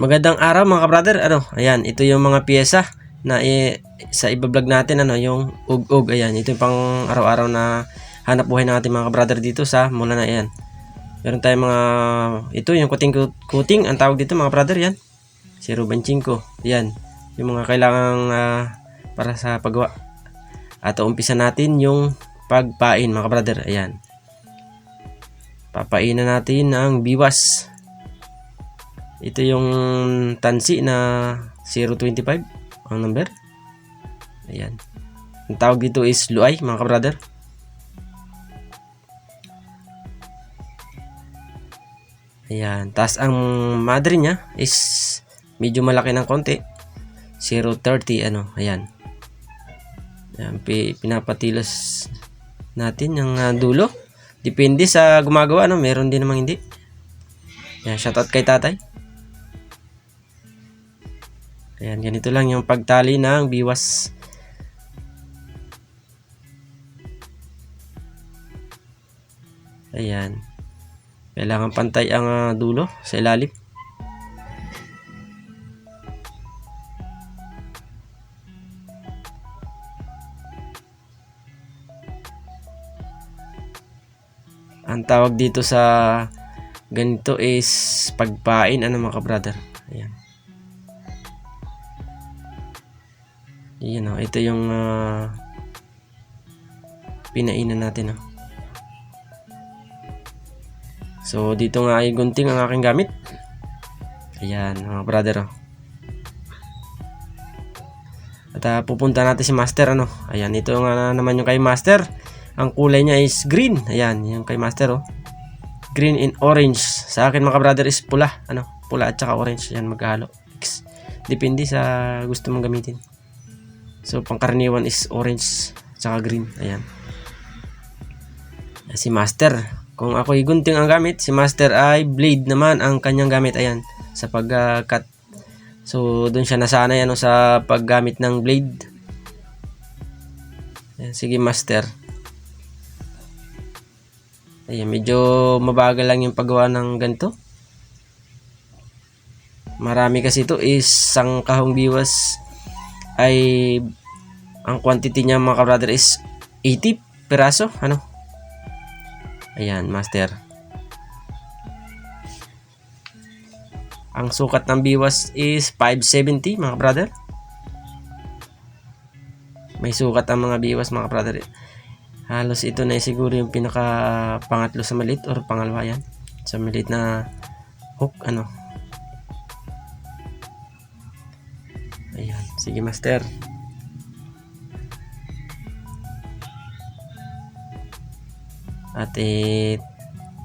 Magandang araw mga brother. Ano, ayan, ito yung mga piyesa na i- sa ibablog natin ano, yung ug-ug. Ayan, ito yung pang araw-araw na hanap buhay natin mga brother dito sa mula na ayan. Meron tayong mga ito yung kuting-kuting ang tawag dito mga brother yan. Si Ruben Chinko. Yan. Yung mga kailangang ah, para sa paggawa. At umpisa natin yung pagpain mga brother. Ayan. Papainan natin ang biwas. Ito yung tansi na 025 ang number. Ayan. Ang tawag dito is luay mga brother. Ayan. Tapos ang madre niya is medyo malaki ng konti. 030 ano. Ayan. Ayan. Pi- pinapatilos natin yung ah, dulo. Depende sa gumagawa. No? Meron din namang hindi. Ayan. Shoutout kay tatay. Ayan. Ganito lang yung pagtali ng biwas. Ayan. Kailangan pantay ang ah, dulo sa ilalim. Ang tawag dito sa ganito is pagpain ano mga brother. Ayan. Ayan oh, ito yung ah, pinainan natin oh. So, dito nga ay gunting ang aking gamit. Ayan, mga brother. Oh. At ah, pupunta natin si Master. Ano? Ayan, ito nga na naman yung kay Master. Ang kulay niya is green. Ayan, yung kay Master. Oh. Green and orange. Sa akin mga brother is pula. Ano? Pula at saka orange. Ayan, maghalo. Depende sa gusto mong gamitin. So, pangkaraniwan is orange at saka green. Ayan. Si Master. Kung ako gunting ang gamit, si Master ay blade naman ang kanyang gamit. Ayan, sa pag-cut. so, doon siya nasanay ano, sa paggamit ng blade. Ayan, sige, Master. Ayan, medyo mabagal lang yung paggawa ng ganito. Marami kasi ito is isang kahong biwas ay ang quantity niya mga brother is 80 peraso. Ano? Ayan, master. Ang sukat ng biwas is 570, mga brother. May sukat ang mga biwas, mga brother. Halos ito na siguro yung pinaka pangatlo sa maliit or pangalawa yan. Sa maliit na hook, ano. Sige master. At eh,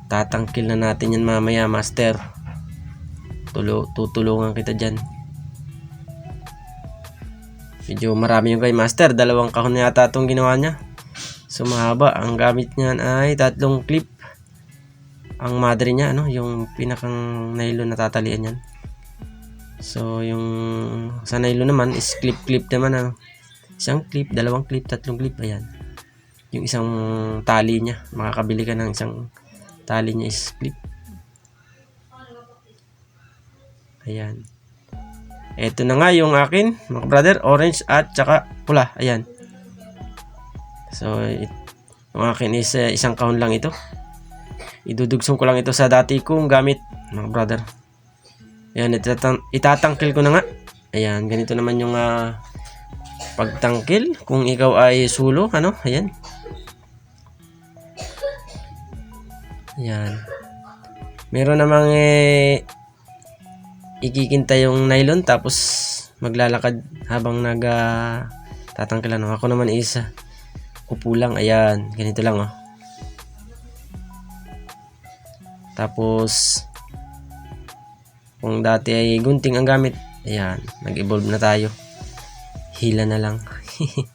tatangkil na natin yan mamaya, master. Tulo, tutulungan kita dyan. Medyo marami yung kay master. Dalawang kahon yata itong ginawa niya. So mahaba. Ang gamit niyan ay tatlong clip. Ang madre niya, ano, yung pinakang nylon na tatalian yan. So yung sa nylon naman is clip-clip naman. Ano. Isang clip, dalawang clip, tatlong clip. Ayan yung isang tali niya. Makakabili ka ng isang tali niya is clip. Ayan. Ito na nga yung akin, mga brother, orange at saka pula. Ayan. So, it, yung akin is uh, isang kahon lang ito. Idudugsong ko lang ito sa dati kong gamit, mga brother. Ayan, itatang itatangkil ko na nga. Ayan, ganito naman yung uh, pagtangkil. Kung ikaw ay sulo, ano, ayan. Yan. Meron namang eh, ikikinta yung nylon tapos maglalakad habang nag uh, tatangkilan. No? Ako naman isa. Upo lang. Ayan. Ganito lang oh. Tapos kung dati ay gunting ang gamit, ayan, nag-evolve na tayo. Hila na lang.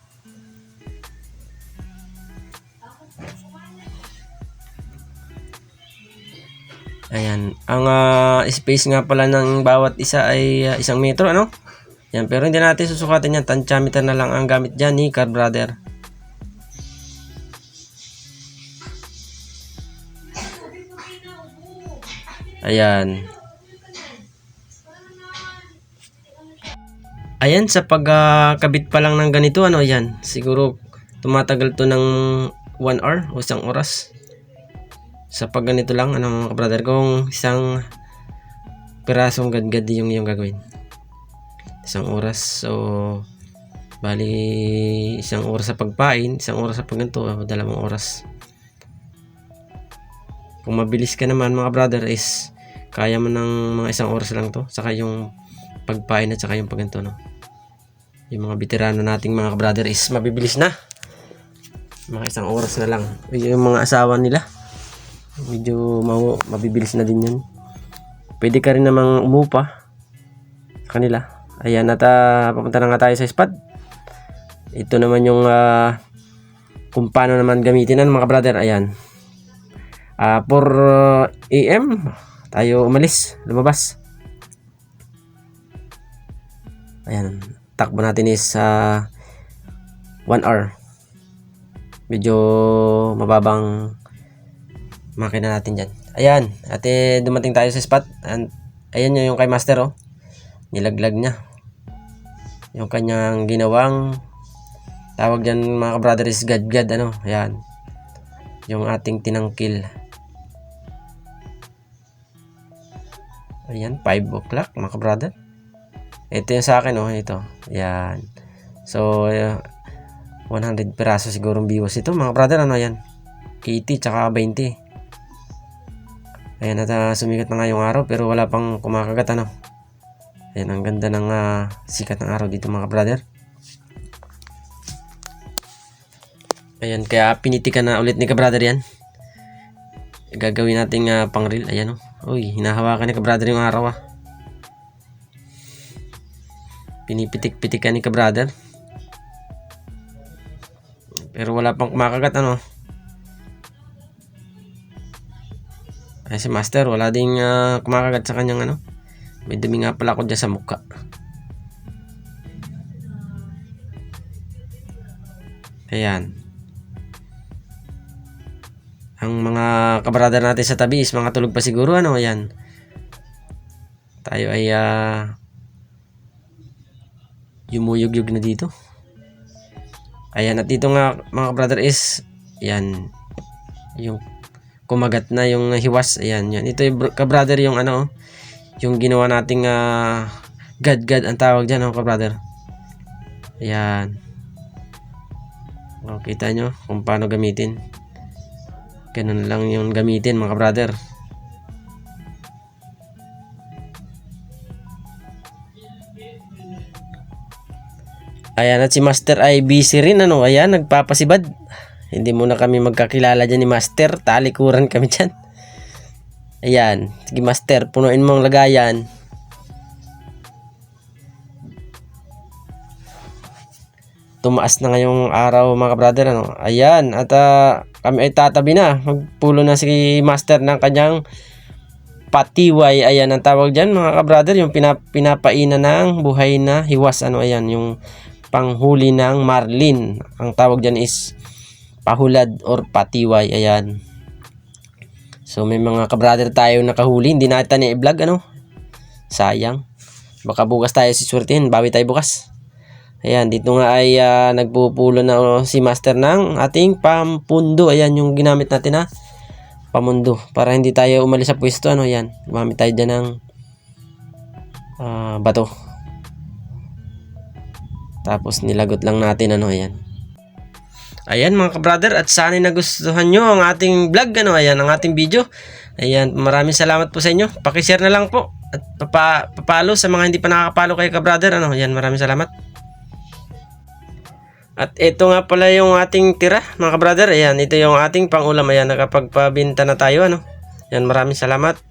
Ayan. Ang ah, space nga pala ng bawat isa ay ah, isang metro, ano? Yan, pero hindi natin susukatin yan. Tantiameter na lang ang gamit dyan ni Car Brother. Ayan. Ayan, sa pagkabit pa lang ng ganito, ano yan, siguro tumatagal to ng 1 hour o isang oras. Sa pag ganito lang, ano mga brother, kung isang pirasong gadgad yung yung gagawin. Isang oras, so bali isang oras sa pagpain, isang oras sa pagganto, dalawang oras. Kung mabilis ka naman mga brother is kaya mo ng mga isang oras lang to, saka yung pagpain at saka yung pagganto, no. Yung mga veterano nating mga brother is mabibilis na. Mga isang oras na lang. Yung mga asawa nila, medyo mau, mabibilis na din yun. Pwede ka rin namang umupa sa kanila. Ayan, at ah, papunta na nga tayo sa spot. Ito naman yung ah, kung paano naman gamitin yan mga brother. Ayan. For ah, AM, tayo umalis, lumabas. Ayan, takbo natin is sa 1 hour. Medyo mababang makina natin dyan. Ayan, ate dumating tayo sa spot. And, ayan yun yung kay master oh. Nilaglag niya. Yung kanyang ginawang tawag dyan mga brother is gadgad ano. Ayan. Yung ating tinangkil. Ayan, 5 o'clock mga brother. Ito yung sa akin, oh. Ito. Yan. So, uh, 100 piraso siguro biwas ito. Mga brother, ano yan? 80 tsaka 20. Ayan, at uh, sumikat na nga yung araw pero wala pang kumakagat, ano? Ayan, ang ganda ng uh, sikat ng araw dito, mga brother. Ayan, kaya pinitikan na ulit ni ka-brother yan. Gagawin nating uh, pang reel. Ayan, oh. Uy, hinahawakan ni ka-brother yung araw, ah. Pinipitik-pitikan ni ka-brother. Pero wala pang kumakagat ano. Ay si Master, wala ding ah, kumakagat sa kanyang ano. May dumi nga pala ako dyan sa mukha. Ayan. Ang mga kabrother natin sa tabi is mga tulog pa siguro ano, ayan. Tayo ay ah, yumuyog-yog na dito. Ayan, at dito nga mga brother is, yan, yung kumagat na yung hiwas, ayan, yan. Ito yung br- ka-brother yung ano, yung ginawa nating ah, gad-gad ang tawag dyan, oh, ka-brother. Ayan. O, kita nyo kung paano gamitin. Ganun lang yung gamitin mga brother. Ayan at si Master ay busy rin ano. Ayan nagpapasibad. Hindi muna kami magkakilala dyan ni Master. Talikuran kami dyan. Ayan. Sige Master, punuin mo ang lagayan. Tumaas na ngayong araw mga brother ano. Ayan at ah, kami ay tatabi na. Magpulo na si Master ng kanyang patiway. Ayan ang tawag dyan mga ka-brother. Yung pinap pinapainan ng buhay na hiwas. Ano ayan yung panghuli ng marlin. Ang tawag dyan is pahulad or patiway. Ayan. So may mga kabrother tayo nakahuli. Hindi natin na i-vlog ano. Sayang. Baka bukas tayo si swertihin. Bawi tayo bukas. Ayan, dito nga ay ah, nagpupulo na oh, si Master ng ating pampundo. Ayan yung ginamit natin na pamundo. Para hindi tayo umalis sa pwesto. Ano, yan. Gumamit tayo dyan ng ah, bato. Tapos nilagot lang natin ano ayan. Ayan mga ka-brother at sana nagustuhan nyo ang ating vlog ano ayan ang ating video. Ayan maraming salamat po sa inyo. Paki-share na lang po at papa, papalo sa mga hindi pa nakakapalo kay ka-brother ano. Ayan maraming salamat. At ito nga pala yung ating tira mga ka-brother. Ayan ito yung ating pangulam ayan nakapagpabinta na tayo ano. Ayan maraming salamat.